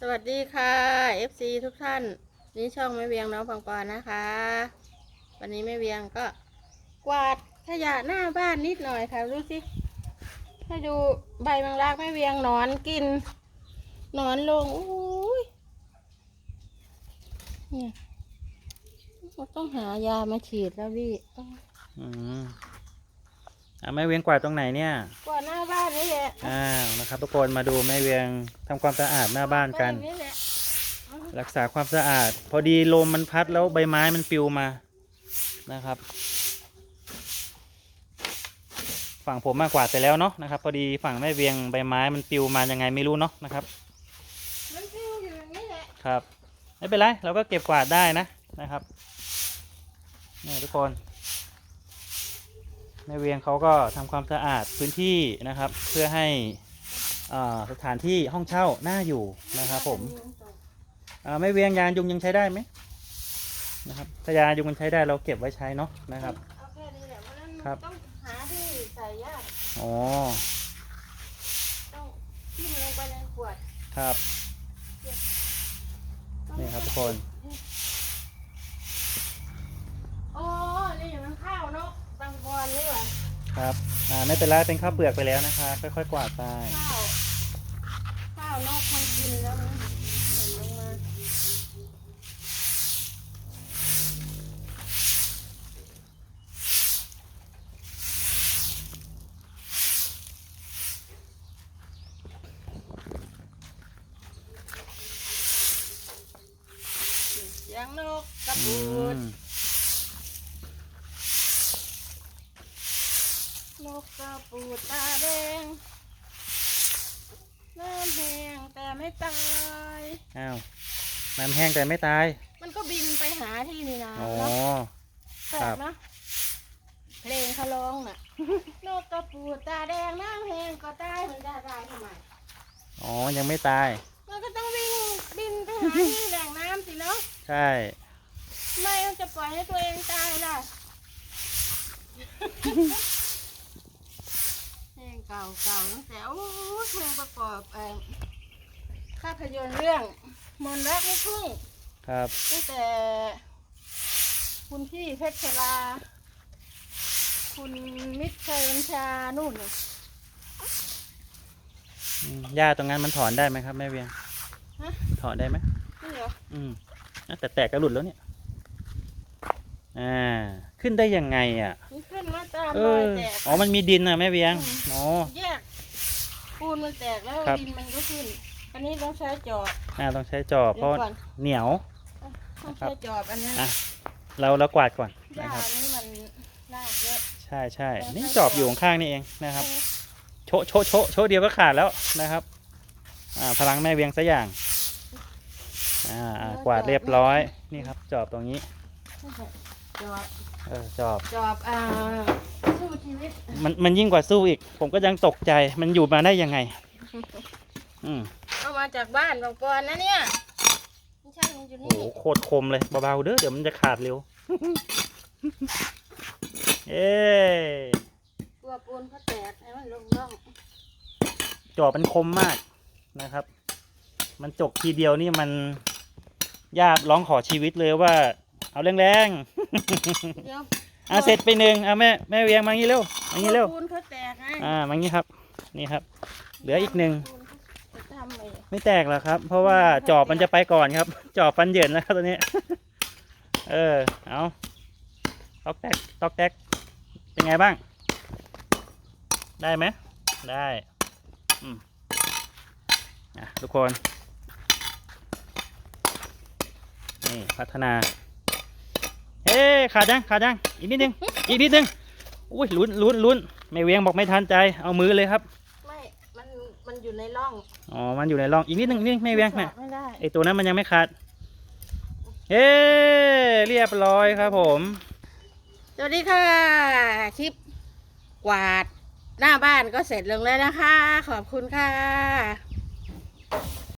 สวัสดีค่ะ FC ทุกท่าน นี่ช่องแม่เวียงน้องปังปอนนะคะ วันนี้แม่เวียงก็กวาดขยะหน้าบ้านนิดหน่อยค่ะดูสิให้ดูใบมังลักแม่เวียงนอนกินนอนลงอุ้ยเนี่ยเราต้องหายามาฉีดแล้วพี่ต้ องอืมอะแม่เวียงกวาดตรงไหนเนี่ย กวาดหน้าบ้านนี่แหละอ้าวนะครับทุกคนมาดูแม่เวียงทำความสะอาดหน้าบ้านกันอย่างแหละรักษาความสะอาด พอดีลมมันพัดแล้วใบไม้มันปลิวมานะครับ ฝั่งผมมากกวาดไปแล้วเนาะนะครับ พอดีฝั่งแม่เวียงใบไม้มันปลิวมายังไงไม่รู้เนาะนะครับ มันฟิวอยู่อย่างนี้แหละครับ ไม่เป็นไร เราก็เก็บกวาดได้นะนะครับนี่ทุกคน แม่เวียงเขาก็ทำความสะอาดพื้นที่นะครับ เพื่อให้อ่าสถานที่ห้องเช่าน่าอยู่นะครับผมอ่าแม่เวียงยานยุงยังใช้ได้ไหมนะครับถ้ายานยุงมันใช้ได้เราเก็บไว้ใช้เนาะนะครับเอาแค่นี้แหละเพราะฉะนั้นครับต้องหาที่ใส่ยากอ๋อต้องทิ้มลงไปในขวดครับต้องนี่ครับทุกคน โอ้นี่มันข้าวนก บางบอนนี่หว่าครับอ่าไม่เป็นไรเป็นข้าวเปลือกไปแล้วนะคะค่อยๆกวาดไปข้าวข้าวนกมันกินแล้วมันหล่นลงมาเสียงนกกระอืปูด ม นกกระ ปูดตาแดงน้ำแห้งแต่ไม่ตาย อ้าวน้ำแห้งแต่ไม่ตาย มันก็บินไปหาที่นี่นะอ๋อ เนาะแปลครักบเนาะเพลงเขาร้องน่ะ นกกระปูดตาแดงน้ำแห้งก็ตายมันจะตายทำไม อ๋อ ยังไม่ตาย มันก็ต้องวิ่งบินไปหาที่แหล่งน้ำสิเนาะใช่ ไม่มันจะปล่อยให้ตัวเองตายล่ะเพลงเก่าเก่าๆตั้งแต่โอ้เพลงประกอบเอ่อภาพยนตร์เรื่องมนต์รักลูกทุ่งครับตั้งแต่ คุณพี่เพชรชลา คุณมิตรชัยวัญชานู่นน่ะอืมหญ้าตรงนั้นมันถอนได้ไหมครับแม่เวียงฮะถอนได้ไหมนี่เหรออืมอะแต่แตกก็หลุดแล้วเนี่ย อ่า ขึ้นได้ยังไงอะมันขึ้นมาตามเอรอยอแตก อ๋อมันมีดินอะแม่เวียงอืม อ๋อ แยกปูนมันแตกแล้วครับ ดินมันก็ขึ้น อันนี้ต้องใช้จอบอ่าต้องใช้จอบเพเดี๋ยราะวก่อน เหนียว ต้องใช้จอบอันนี้อะ เราเรากวาดก่อนหญ้านะครับอันนี้มันรากเยอะใช่ใช่ต้องนี่ใช้จอบจอบอยู่ข้างๆนี่เองนะครับ โชะโชะโชะโชะเดียวก็ขาดแล้วนะครับ อ่าพลังแม่เวียงซะอย่าง อ่าอ่ากวาดเรียบร้อยนี่ครับ จอบตรงนี้ จอบเออจอบ จอบอ่า สู้ชีวิตมันมันยิ่งกว่าสู้อีก ผมก็ยังตกใจ มันอยู่มาได้ยังไง อืมเอามาจากบ้านบางปอนนะเนี่ยไม่ใช่มันอยู่โอ้นี่โหโคตรคมเลยเบาๆเด้อเดี๋ยวมันจะขาดเร็ว เอ้ยตัวปูนเขาแตกให้มันลงร่องจอบมันคมมากนะครับ มันจกทีเดียวนี่มันญาติร้องขอชีวิตเลยว่า เอาแรงเดี๋ยวๆ อะเสร็จไปหนึ่งอะแม่แม่เวียงมางี้เร็วมางี้เร็วปูนเขาแตกไงอ่ามางี้ครับ นี่ครับ เหลืออีกหนึ่งปูเขาจะทำไอ้ไม่แตกหรอกครับ เพราะว่าจอบมันจะไปก่อนครับ จอบฟันเหยินแล้วครับตัวนี้ เออเอาตอกแตกตอกแตกเป็นไงบ้าง ได้ไหมได้อืมอะทุกคน นี่ พัฒนา เอ๊ะขาดยังขาดยังอีกนิดนึงอีกนิดนึงอุ้ยลุ้นลุ้นลุ้นไม่เวียงบอกไม่ทันใจเอามือเลยครับ ไม่มันมันอยู่ในร่องอ๋อมันอยู่ในร่องอีกนิดนึงอีกนิดนึงไม่เวียงแม่ไม่ได้ไอตัวนั้นมันยังไม่ขาดเอ๊เรียบร้อยครับผม สวัสดีค่ะคลิปกวาดหน้าบ้านก็เสร็จลงแล้วนะคะ ขอบคุณค่ะ